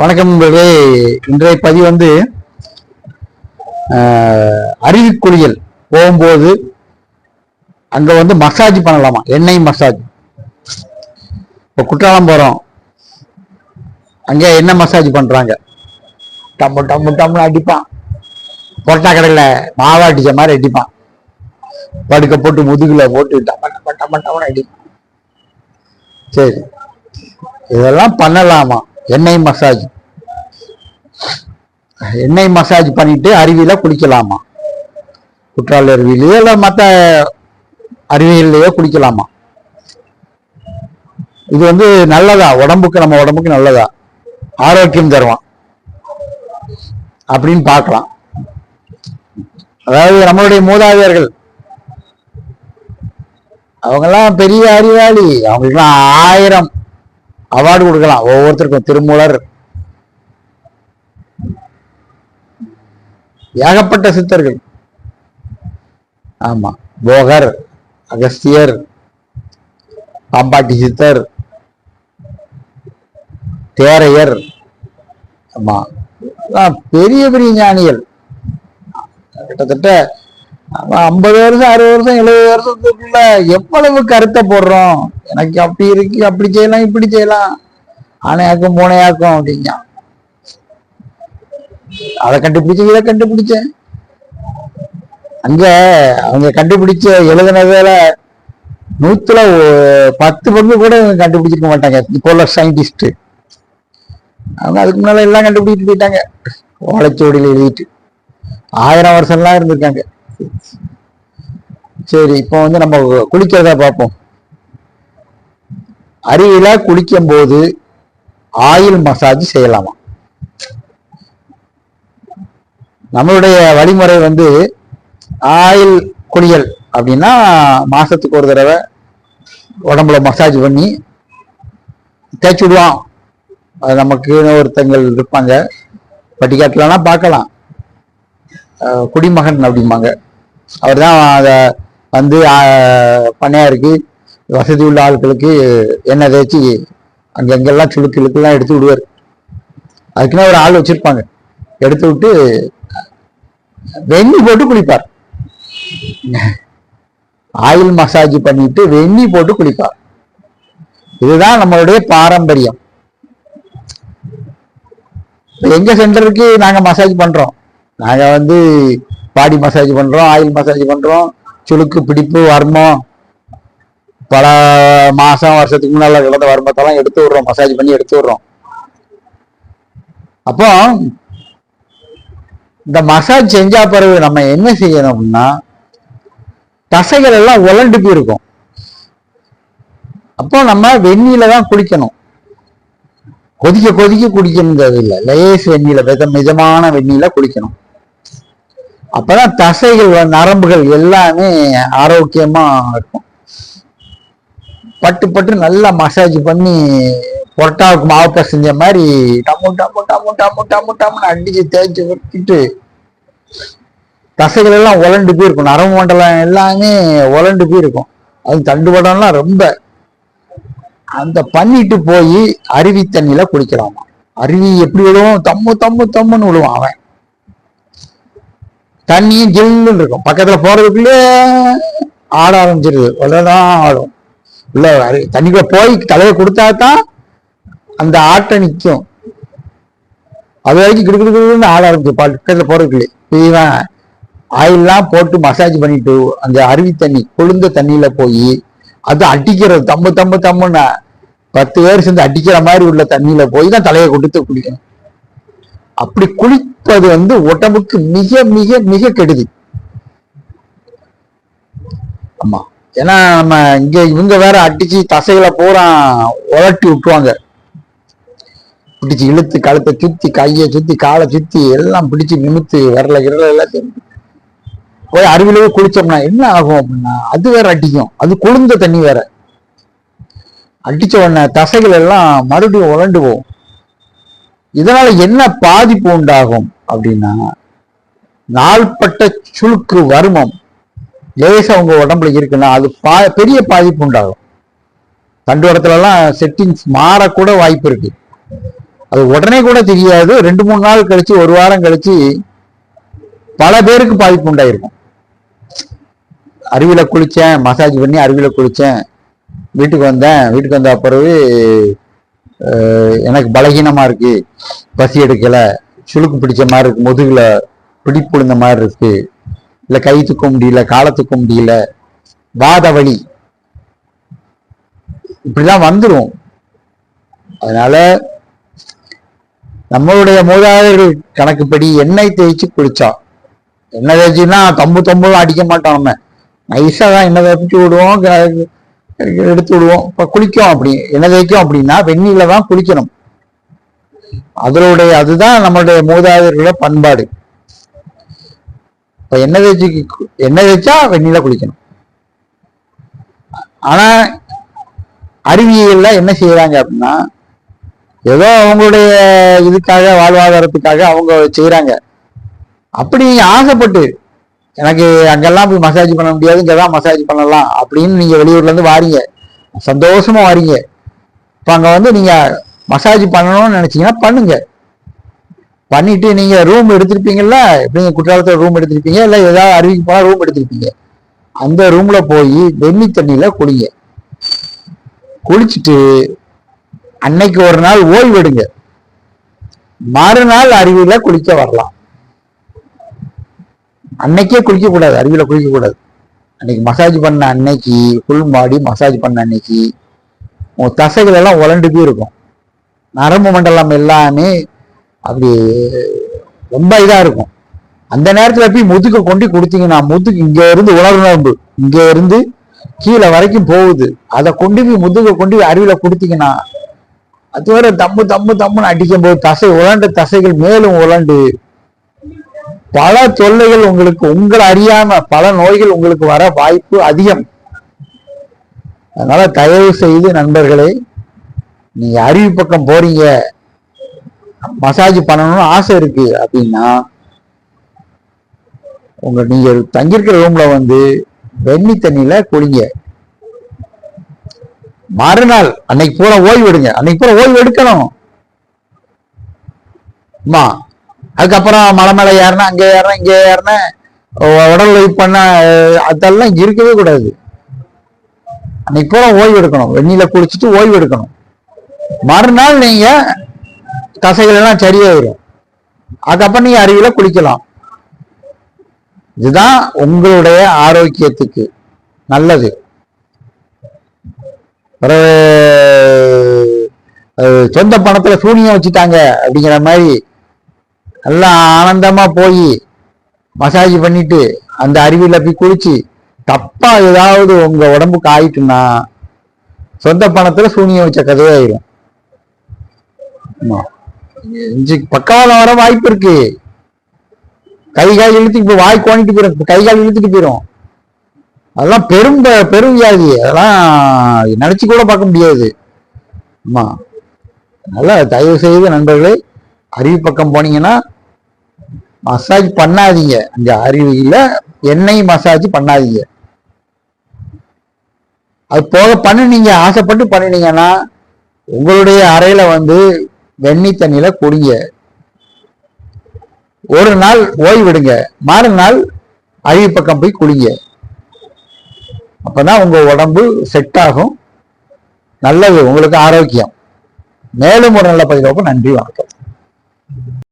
வணக்கம் நண்பர்களே. இன்றைய பதிவு வந்து அருவிக்குளியல் போகும்போது அங்கே வந்து மசாஜ் பண்ணலாமா? எண்ணெய் மசாஜ். இப்போ குற்றாலம் போகிறோம் அங்கே என்ன மசாஜ் பண்றாங்க? டம்மு டம்மு டம்னு அடிப்பான். பொட்டா கடையில் மாவா அடிச்ச மாதிரி அடிப்பான். படுக்க போட்டு முதுகில் போட்டு டம்ம டம்ம டம்ம டம்மனு அடிப்பான். சரி. இதெல்லாம் பண்ணலாமா? எண்ணெய் மசாஜ். எண்ணெய் மசாஜ் பண்ணிட்டு அருவியில குளிக்கலாமா? குற்றால அருவியிலயோ இல்லை மற்ற அருவியிலேயோ குளிக்கலாமா? இது வந்து நல்லதா? உடம்புக்கு நம்ம உடம்புக்கு நல்லதா? ஆரோக்கியம் தருவான் அப்படின்னு பார்க்கலாம். அதாவது நம்மளுடைய மூதாதையர்கள் அவங்கெல்லாம் பெரிய அறிவாளி. அவங்களுக்குலாம் ஆயிரம் அவார்டு கொடுக்கலாம். ஒவ்வொருத்தருக்கும் திருமூலர். ஏகப்பட்ட சித்தர்கள். ஆமா. போகர் அகஸ்தியர் பாம்பாட்டி சித்தர் தேரையர். ஆமா. பெரிய பெரிய ஞானிகள். கிட்டத்தட்ட ஐம்பது வருஷம் அறுபது வருஷம் எழுபது வருஷத்துக்குள்ள எவ்வளவு கருத்தை போடுறோம்? எனக்கு அப்படி இருக்கு அப்படி செய்யலாம் இப்படி செய்யலாம். ஆனையாக்கும் பூனையாக்கும் அப்படிங்க அதை கண்டுபிடிச்சு இதை கண்டுபிடிச்சேன். அங்க அவங்க கண்டுபிடிச்ச எழுதுனதுல நூத்துல பத்து பங்கு கூட இவங்க கண்டுபிடிச்சிருக்க மாட்டாங்க. இப்போ உள்ள சயின்டிஸ்ட் அவங்க அதுக்கு முன்னால எல்லாம் கண்டுபிடிச்சிட்டு போயிட்டாங்க. ஓலைச்சோடியில் எழுதிட்டு. ஆயிரம் வருஷம்லாம் இருந்திருக்காங்க. சரி இப்போ வந்து நம்ம குளிக்கிறதா பார்ப்போம். அருவியில குளிக்கும் போது ஆயில் மசாஜ் செய்யலாமா? நம்மளுடைய வழிமுறை வந்து ஆயில் குளியல் அப்படின்னா மாசத்துக்கு ஒரு தடவை உடம்புல மசாஜ் பண்ணி தேய்ச்சி விடுவான். அது நமக்கு ஒருத்தங்கள் இருப்பாங்க. பட்டிக்காட்டுலனா பார்க்கலாம். குடிமகன் அப்படிம்பாங்க. அவர் தான் அதை வந்து பண்ணையாருக்கு வசதி உள்ள ஆட்களுக்கு எண்ணெய் தேய்ச்சி அங்கங்கெல்லாம் சுளுக்குகளுக்கெல்லாம் எடுத்து விடுவார். அதுக்குன்னு ஒரு ஆள் வச்சிருப்பாங்க. எடுத்து விட்டு வெந்நி போட்டு குளிப்பார். ஆயில் மசாஜ் பண்ணிட்டு வெந்நி போட்டு குளிப்பார். இதுதான் நம்மளுடைய பாரம்பரியம். எங்க சென்டருக்கு நாங்க மசாஜ் பண்றோம். நாங்க வந்து பாடி மசாஜ் பண்றோம் ஆயில் மசாஜ் பண்றோம் சுளுக்கு பிடிப்பு வர்மம் பல மாசம் வருஷத்துக்கு முன்னால கிடந்த வரும்பத்தெல்லாம் எடுத்து விடுறோம். மசாஜ் பண்ணி எடுத்து விடுறோம். அப்போ இந்த மசாஜ் செஞ்சா பிறகு நம்ம என்ன செய்யணும் அப்படின்னா தசைகள் எல்லாம் உலண்டு போயிருக்கும். அப்போ நம்ம வெந்நீல தான் குளிக்கணும். கொதிக்க கொதிக்க குடிக்கணும் தேவையில்லை லேஸ் வெந்நீல மித மிதமான வெந்நீல குளிக்கணும். அப்பதான் தசைகள் நரம்புகள் எல்லாமே ஆரோக்கியமா இருக்கும். பட்டு பட்டு நல்லா மசாஜ் பண்ணி பொரட்டாவுக்கு மாவு செஞ்ச மாதிரி டமு டமு டமு டமு டமு டம்முன்னு அடிச்சு தேய்ச்சி விட்டுட்டு தசைகள் எல்லாம் உலண்டு போயிருக்கும். நரம்பு மண்டலம் எல்லாமே உலண்டு போயிருக்கும். அது தண்டுபடம்லாம் ரொம்ப. அந்த பண்ணிட்டு போய் அருவி தண்ணியில குளிக்கலாமா அருவி எப்படி விழுவும்? தம்மு தம்மு தம்முன்னு விழுவான் அவன். தண்ணியும் ஜில்லுன்னு இருக்கும். பக்கத்துல போறதுக்குள்ளே ஆட ஆரம்பிச்சிருது. உள்ளதான் ஆடும். உள்ள தண்ணிக்குள்ள போய் தலையை கொடுத்தா தான் அந்த ஆட்டை நிற்கும் அது வரைக்கும் கிடுக்கிடுன்னு ஆட ஆரம்பிச்சு. பக்கத்தில் போறதுக்குள்ளே இவன் ஆயிலெலாம் போட்டு மசாஜ் பண்ணிட்டு அந்த அருவி தண்ணி குளிர்ந்த தண்ணியில போய் அது அடிக்கிறது. தம்பு தம்பு தம்முன்னு பத்து பேர் சேர்ந்து அடிக்கிற மாதிரி உள்ள தண்ணியில போய் தான் தலையை கொடுத்து குளிக்கணும். அப்படி குளிப்பது வந்து உடம்புக்கு மிக மிக மிக கெடுதி. ஆமா. ஏன்னா நம்ம இங்க இவங்க வேற அடிச்சு தசைகளை பூரா உலட்டி விட்டுவாங்க பிடிச்சு இழுத்து கழுத்தை சுத்தி கையை சுத்தி காலை சுத்தி எல்லாம் பிடிச்சு நிமித்து விரல கிரல எல்லாத்தையும் போய் அருவிலேயே குளிச்சோம்னா என்ன ஆகும் அப்படின்னா அது வேற அடிக்கும். அது குளிர்ந்த தண்ணி வேற. அடிச்ச உடனே தசைகள் எல்லாம் மறுபடியும் உழண்டு போகும். இதனால என்ன பாதிப்பு உண்டாகும் அப்படின்னா நாள்பட்ட சுழுக்கு வருமம் லேசா உங்க உடம்புல இருக்குன்னா அது பா பெரிய பாதிப்பு உண்டாகும். தண்டுவடத்துல செட்டிங்ஸ் மாறக்கூட வாய்ப்பு இருக்கு. அது உடனே கூட தெரியாது. ரெண்டு மூணு நாள் கழிச்சு ஒரு வாரம் கழிச்சு பல பேருக்கு பாதிப்பு உண்டாயிருக்கும். அருவியில் குளித்தேன் மசாஜ் பண்ணி அருவியில் குளித்தேன் வீட்டுக்கு வந்தேன். வீட்டுக்கு வந்த பிறகு எனக்கு பலகீனமாக இருக்குது பசி எடுக்கலை. சுழுக்கு பிடிச்ச மாதிரி இருக்குது முதுகில் பிடிப்புழுந்த மாதிரி இருக்குது இல்ல கை தூக்க முடியல காலை தூக்க முடியல வாத வலி இப்படிலாம் வந்துரும். அதனால நம்மளுடைய மூதாதையர்கள் கணக்குப்படி எண்ணெய் தேய்ச்சி குளிச்சா எண்ணெய் தேய்ச்சின்னா தம்பு தம்பு அடிக்க மாட்டோம் நம்ம. நைஸா தான் எண்ணெய் தேய்ச்சி விடுவோம் எடுத்து விடுவோம். இப்ப குளிக்கும் அப்படி எண்ணெய் தேய்க்கும் அப்படின்னா வெந்நீர்ல தான் குளிக்கணும். அதனுடைய அதுதான் நம்மளுடைய மூதாதையர்களோட பண்பாடு. இப்போ எண்ணெய் தேய்ச்சி எண்ணெய் தேய்ச்சா வெந்நீர்ல குளிக்கணும். ஆனால் அறிவியல்ல என்ன செய்யறாங்க அப்படின்னா ஏதோ அவங்களுடைய இதுக்காக வாழ்வாதாரத்துக்காக அவங்க செய்கிறாங்க அப்படி ஆசைப்பட்டு எனக்கு அங்கெல்லாம் போய் மசாஜ் பண்ண முடியாது இங்கதான் மசாஜ் பண்ணலாம் அப்படின்னு நீங்கள் வெளியூர்லேருந்து வாரீங்க. சந்தோஷமாக வாரீங்க. இப்போ அங்கே வந்து நீங்கள் மசாஜ் பண்ணணும்னு நினச்சிங்கன்னா பண்ணுங்கள் பண்ணிட்டு நீங்க ரூம் எடுத்திருப்பீங்கல்ல? எப்படிங்க குற்றாலத்துல ரூம் எடுத்திருப்பீங்க? இல்ல ஏதாவது அருவிக்கு போனா ரூம் எடுத்திருப்பீங்க? அந்த ரூம்ல போய் வெண்ணி தண்ணியில குளிங்க. குளிச்சுட்டு அன்னைக்கு ஒரு நாள் ஓய்வு எடுங்க. மறுநாள் அருவியில குளிக்க வரலாம். அன்னைக்கே குளிக்க கூடாது அருவியில குளிக்க கூடாது. அன்னைக்கு மசாஜ் பண்ண அன்னைக்கு ஃபுல் பாடி மசாஜ் பண்ண அன்னைக்கு உன் தசைகள் எல்லாம் உலண்டு போய் இருக்கும் நரம்பு மண்டலம் எல்லாமே அப்படி ரொம்ப இதாக இருக்கும். அந்த நேரத்தில் போய் முதுக்க கொண்டு கொடுத்தீங்கன்னா முதுகு இங்கே இருந்து உணர்வு இங்கே இருந்து கீழே வரைக்கும் போகுது. அதை கொண்டு போய் முதுக கொண்டு போய் அருவியில கொடுத்தீங்கன்னா அது வரை தம்மு தம்மு தம்முன்னு அடிக்கும் போது தசை உலண்ட தசைகள் மேலும் உலண்டு பல தொல்லைகள் உங்களுக்கு உங்களை அறியாம பல நோய்கள் உங்களுக்கு வர வாய்ப்பு அதிகம். அதனால தயவு செய்து நண்பர்களே நீங்க அருவி பக்கம் போறீங்க. மசாஜ் பண்ணணும்னு ஆசை இருக்கு அப்படின்னா உங்க நீங்க தங்கியிருக்கிற ரூம்ல வந்து வெண்ணி தண்ணியில குளிங்க. மறுநாள் அன்னைக்கு பூரா ஓய்வு எடுங்க. அன்னைக்கு பூரா ஓய்வு எடுக்கணும். அம்மா அதுக்கப்புறம் மலை மேல ஏறினா அங்க ஏறினா இங்க ஏறினா உடல் உழைப்பு பண்ண அதெல்லாம் இங்க இருக்கவே கூடாது. அன்னைக்கு பூரா ஓய்வு எடுக்கணும். வெந்நில குளிச்சுட்டு ஓய்வு எடுக்கணும். மறுநாள் நீங்க தசைகள் எல்லாம் சரியாயிரும். அதுக்கப்புறம் நீ அருவியில குளிக்கலாம். இதுதான் உங்களுடைய ஆரோக்கியத்துக்கு நல்லது. பிறகு சொந்த பணத்துல சூனியம் வச்சுட்டாங்க அப்படிங்கிற மாதிரி நல்லா ஆனந்தமா போய் மசாஜ் பண்ணிட்டு அந்த அருவியில போய் குளிச்சு தப்பா ஏதாவது உங்க உடம்புக்கு ஆயிட்டுன்னா சொந்த பணத்துல சூனியம் வச்ச கதையாயிரும். ஆமா. இஞ்சி பக்கவாதம் வர வாய்ப்பு இருக்கு. கை கால் இழுத்து இப்ப வாய் கோணிட்டு போயிடும் கை கால் இழுத்துட்டு போயிடும் அதெல்லாம் பெரும் பெரும் வியாதி. அதெல்லாம் நினைச்சு கூட பார்க்க முடியாது. ஆமா. அதனால தயவு செய்து நண்பர்களே அருவி பக்கம் போனீங்கன்னா மசாஜ் பண்ணாதீங்க. அந்த அருவியில எண்ணெய் மசாஜ் பண்ணாதீங்க. அது போக பண்ணுனீங்க ஆசைப்பட்டு பண்ணினீங்கன்னா உங்களுடைய அறையில வந்து வெண்ணி தண்ணியில குடிங்க. ஒரு நாள் ஓய்விடுங்க மறுநாள் அழிவு பக்கம் போய் குளிங்க. அப்பதான் உங்க உடம்பு செட் ஆகும். நல்லது. உங்களுக்கு ஆரோக்கியம். மேலும் ஒரு நல்ல பதிவாக நன்றி வணக்கம்.